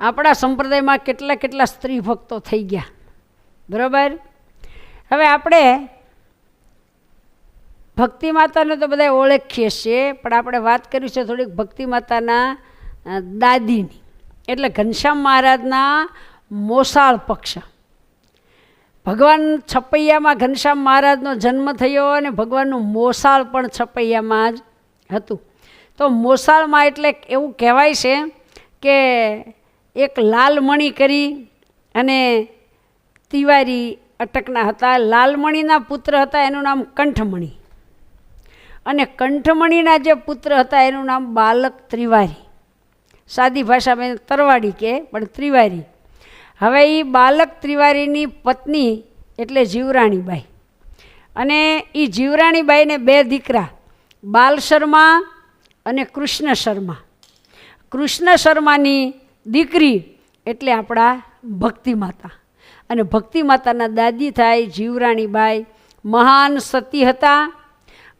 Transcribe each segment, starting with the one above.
આપણા સંપ્રદાયમાં કેટલા કેટલા સ્ત્રી ભક્તો થઈ ગયા. બરાબર? હવે આપણે ભક્તિ માતાને તો બધા ઓળખીએ છીએ, પણ આપણે વાત કરી છે થોડીક ભક્તિ માતાના દાદીની. એટલે ઘનશ્યામ મહારાજના મોસાળ પક્ષ. ભગવાન છપૈયામાં ઘનશ્યામ મહારાજનો જન્મ થયો અને ભગવાનનું મોસાળ પણ છપૈયામાં જ હતું. તો મોસાળમાં એટલે એવું કહેવાય છે કે એક લાલમણી કરી અને તિવારી અટકના હતા. લાલમણીના પુત્ર હતા, એનું નામ કંઠમણી. અને કંઠમણીના જે પુત્ર હતા, એનું નામ બાલક ત્રિવારી. સાદી ભાષામાં તરવાડી કે, પણ ત્રિવારી. હવે એ બાલક ત્રિવારીની પત્ની એટલે જીવરાણીબાઈ. અને એ જીવરાણીબાઈને બે દીકરા બાલ શર્મા અને કૃષ્ણ શર્મા. કૃષ્ણ શર્માની દીકરી એટલે આપણા ભક્તિ માતા. અને ભક્તિ માતાના દાદી થાય જીવરાણીબાઈ મહાન સતી હતા.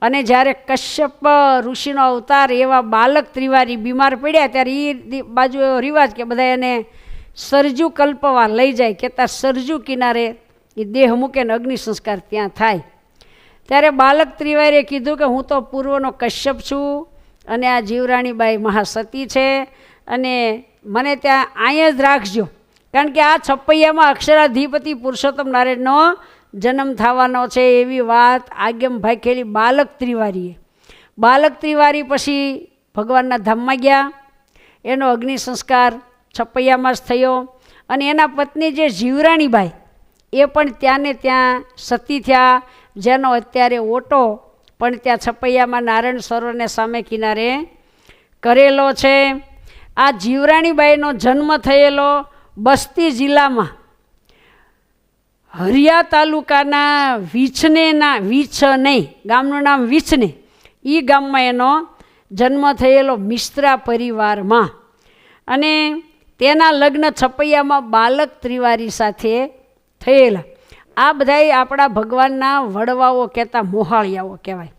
અને જ્યારે કશ્યપ ઋષિનો અવતાર એવા બાલક ત્રિવારી બીમાર પડ્યા ત્યારે એ બાજુ એવો રિવાજ કે બધા એને સરજુ કલ્પવા લઈ જાય કે ત્યાં સરજુ કિનારે એ દેહ મૂકે ને અગ્નિ સંસ્કાર ત્યાં થાય. ત્યારે બાલક ત્રિવારીએ કીધું કે હું તો પૂર્વનો કશ્યપ છું અને આ જીવરાણીબાઈ મહાસતી છે. અને મને ત્યાં અહીંયા જ રાખજો. કારણ કે આ છપૈયામાં અક્ષરાધિપતિ પુરુષોત્તમ નારાયણનો જન્મ થવાનો છે એવી વાત આગેમભાઈ ખેલી બાલક ત્રિવારીએ. બાલક ત્રિવારી પછી ભગવાનના ધામમાં ગયા. એનો અગ્નિ સંસ્કાર છપૈયામાં જ થયો અને એના પત્ની જે જીવરાણીબાઈ, એ પણ ત્યાં ને ત્યાં સતી થયા. જેનો અત્યારે ઓટો પણ ત્યાં છપૈયામાં નારાયણ સરોવરને સામે કિનારે કરેલો છે. આ જીવરાણીબાઈનો જન્મ થયેલો બસ્તી જિલ્લામાં. હરિયા તાલુકાના વીછનેના વીછ ગામનું નામ વીછને એ ગામમાં એનો જન્મ થયેલો મિશ્રા પરિવારમાં. અને તેના લગ્ન છપૈયામાં બાલક ત્રિવારી સાથે થયેલા. આ બધાય આપણા ભગવાનના વડવાઓ કહેતા મોહાળિયાઓ કહેવાય.